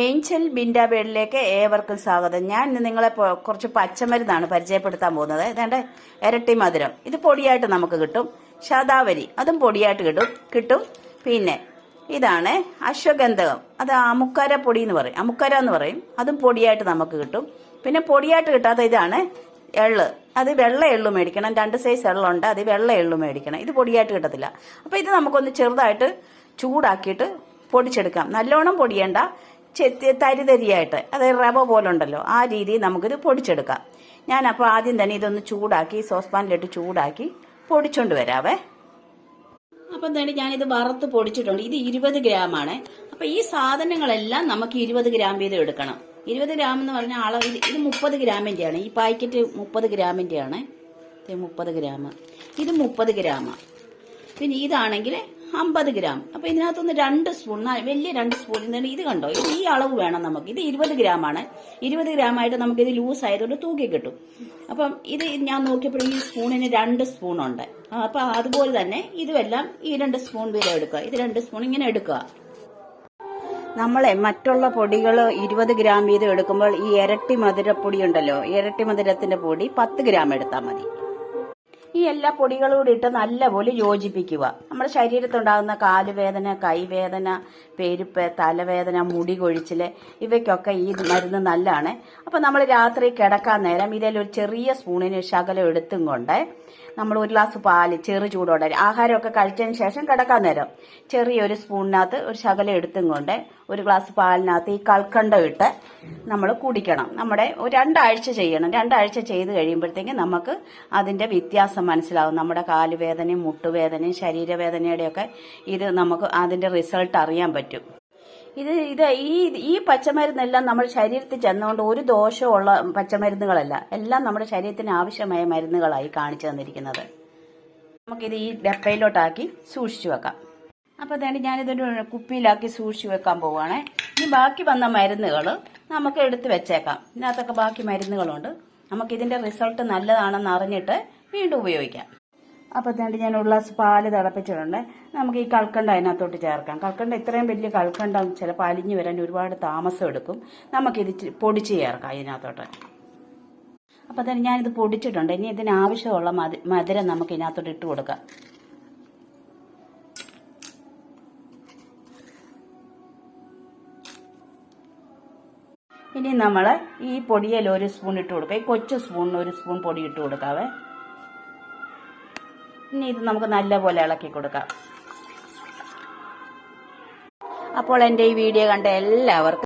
Angel Binda ബേഡിലേക്ക് ഏവർക്കും സ്വാഗതം. ഞാൻ ഇന്ന് നിങ്ങളെ കുറച്ച് പച്ചമരുന്നാണ് പരിചയപ്പെടുത്താൻ പോകുന്നത്. ഏതാണ്ട് ഇരട്ടി മധുരം. ഇത് പൊടിയായിട്ട് നമുക്ക് കിട്ടും. ശതാവരി അതും പൊടിയായിട്ട് കിട്ടും കിട്ടും. പിന്നെ ഇതാണ് അശ്വഗന്ധകം. അത് അമുക്കര പൊടി എന്ന് പറയും. അമുക്കര എന്ന് പറയും. അതും പൊടിയായിട്ട് നമുക്ക് കിട്ടും. പിന്നെ പൊടിയായിട്ട് കിട്ടാത്ത ഇതാണ് എള്ള്. അത് വെള്ള എള്ളു മേടിക്കണം. രണ്ട് സൈസ് എള്ളുണ്ട്. അത് വെള്ള എള്ളു മേടിക്കണം. ഇത് പൊടിയായിട്ട് കിട്ടത്തില്ല. അപ്പോൾ ഇത് നമുക്കൊന്ന് ചെറുതായിട്ട് ചൂടാക്കിയിട്ട് പൊടിച്ചെടുക്കാം. നല്ലോണം പൊടിയണ്ട. തരിതരിയായിട്ട് അതായത് റവ പോലെ ഉണ്ടല്ലോ ആ രീതിയിൽ നമുക്കിത് പൊടിച്ചെടുക്കാം. ഞാൻ അപ്പോൾ ആദ്യം തന്നെ ഇതൊന്ന് ചൂടാക്കി സോസ്പാനിലിട്ട് ചൂടാക്കി പൊടിച്ചോണ്ട് വരാവേ. അപ്പം തന്നെ ഞാനിത് വറുത്ത് പൊടിച്ചിട്ടുണ്ട്. ഇത് ഇരുപത് ഗ്രാമാണ്. അപ്പൊ ഈ സാധനങ്ങളെല്ലാം നമുക്ക് ഇരുപത് ഗ്രാം വീതം എടുക്കണം. ഇരുപത് ഗ്രാം എന്ന് പറഞ്ഞാൽ അളവ് ഇത് ഇത് മുപ്പത് ഗ്രാമിന്റെയാണ് ഈ പാക്കറ്റ് മുപ്പത് ഗ്രാമിന്റെയാണ് മുപ്പത് ഗ്രാം. ഇത് മുപ്പത് ഗ്രാം. പിന്നെ ഇതാണെങ്കിൽ അമ്പത് ഗ്രാം. അപ്പൊ ഇതിനകത്തുനിന്ന് രണ്ട് സ്പൂൺ വലിയ രണ്ട് സ്പൂൺ നിന്ന് ഇത് കണ്ടോ? ഇത് ഈ അളവ് വേണം നമുക്ക്. ഇത് ഇരുപത് ഗ്രാം ആണ് ഇരുപത് ഗ്രാം ആയിട്ട് നമുക്ക് ഇത് ലൂസ് ആയതുകൊണ്ട് തൂക്കി കിട്ടും. അപ്പം ഇത് ഞാൻ നോക്കിയപ്പോൾ ഈ സ്പൂണിന് രണ്ട് ആ, അപ്പൊ അതുപോലെ തന്നെ ഇതുമെല്ലാം ഈ രണ്ട് സ്പൂൺ വീതം എടുക്കുക. ഇത് രണ്ട് സ്പൂൺ ഇങ്ങനെ എടുക്കുക. നമ്മളെ മറ്റുള്ള പൊടികൾ ഇരുപത് ഗ്രാം വീതം എടുക്കുമ്പോൾ ഈ ഇരട്ടി മധുരപ്പൊടി ഉണ്ടല്ലോ. ഇരട്ടി മധുരത്തിന്റെ പൊടി പത്ത് ഗ്രാം എടുത്താൽ മതി. ഈ എല്ലാ പൊടികളും കൂടി ഇട്ട് നല്ലപോലെ യോജിപ്പിക്കുക. നമ്മുടെ ശരീരത്തുണ്ടാകുന്ന കാലുവേദന കൈവേദന പെരുപ്പ് തലവേദന മുടി കൊഴിച്ചിൽ ഇവയ്ക്കൊക്കെ ഈ മരുന്ന് നല്ലതാണ് അപ്പോൾ നമ്മൾ രാത്രി കിടക്കാൻ നേരം ഇതിൽ ഒരു ചെറിയ സ്പൂണിന് ശകലം എടുത്തും കൊണ്ട് നമ്മൾ ഒരു ഗ്ലാസ് പാൽ ചെറു ചൂടോടെ ആഹാരമൊക്കെ കഴിച്ചതിന് ശേഷം കിടക്കാൻ നേരം ചെറിയൊരു സ്പൂണിനകത്ത് ഒരു ശകലം എടുത്തും കൊണ്ട് ഒരു ഗ്ലാസ് പാലിനകത്ത് ഈ കൽക്കണ്ടം ഇട്ട് നമ്മൾ കുടിക്കണം. നമ്മുടെ രണ്ടാഴ്ച ചെയ്യണം. രണ്ടാഴ്ച ചെയ്ത് കഴിയുമ്പോഴത്തേക്കും നമുക്ക് അതിന്റെ വ്യത്യാസം മനസ്സിലാവും. നമ്മുടെ കാലുവേദനയും മുട്ടുവേദനയും ശരീരവേദനയുടെയൊക്കെ ഇത് നമുക്ക് അതിന്റെ റിസൾട്ട് അറിയാൻ പറ്റും. ഇത് ഇത് ഈ ഈ പച്ചമരുന്നെല്ലാം നമ്മുടെ ശരീരത്തിൽ ചെന്നുകൊണ്ട് ഒരു ദോഷമുള്ള പച്ചമരുന്നുകളല്ല. എല്ലാം നമ്മുടെ ശരീരത്തിന് ആവശ്യമായ മരുന്നുകളായി കാണിച്ചു തന്നിരിക്കുന്നത്. നമുക്കിത് ഈ ഡപ്പയിലോട്ടാക്കി സൂക്ഷിച്ചു വെക്കാം. അപ്പോൾ അതാണ് ഞാനിതൊരു കുപ്പിയിലാക്കി സൂക്ഷിച്ചു വെക്കാൻ പോവുകയാണേ ഇനി ബാക്കി വന്ന മരുന്നുകൾ നമുക്ക് എടുത്ത് വെച്ചേക്കാം. ഇതിനകത്തൊക്കെ ബാക്കി മരുന്നുകളുണ്ട്. നമുക്കിതിന്റെ റിസൾട്ട് നല്ലതാണെന്ന് അറിഞ്ഞിട്ട് വീണ്ടും ഉപയോഗിക്കാം. അപ്പോൾ തന്നെ ഞാൻ ഒരു ഗ്ലാസ് പാൽ തിളപ്പിച്ചിട്ടുണ്ട്. നമുക്ക് ഈ കൽക്കണ്ട അതിനകത്തോട്ട് ചേർക്കാം. കൽക്കണ്ട ഇത്രയും വലിയ കൽക്കണ്ടം ചിലപ്പോൾ അലിഞ്ഞു വരാൻ ഒരുപാട് താമസം എടുക്കും. നമുക്കിത് പൊടിച്ച് ചേർക്കാം ഇതിനകത്തോട്ട്. അപ്പോൾ തന്നെ ഞാനിത് പൊടിച്ചിട്ടുണ്ട്. ഇനി ഇതിന് ആവശ്യമുള്ള മധുരം നമുക്ക് ഇതിനകത്തോട്ട് ഇട്ട് കൊടുക്കാം. ഇനി നമ്മൾ ഈ പൊടിയിൽ ഒരു സ്പൂൺ ഇട്ട് കൊടുക്കാം. ഈ കൊച്ചു സ്പൂണിന് ഒരു സ്പൂൺ പൊടി ഇട്ട് കൊടുക്കാവേ. ഇനി ഇത് നമുക്ക് നല്ലപോലെ ഇളക്കി കൊടുക്കാം. അപ്പോൾ എന്റെ ഈ വീഡിയോ കണ്ട എല്ലാവർക്കും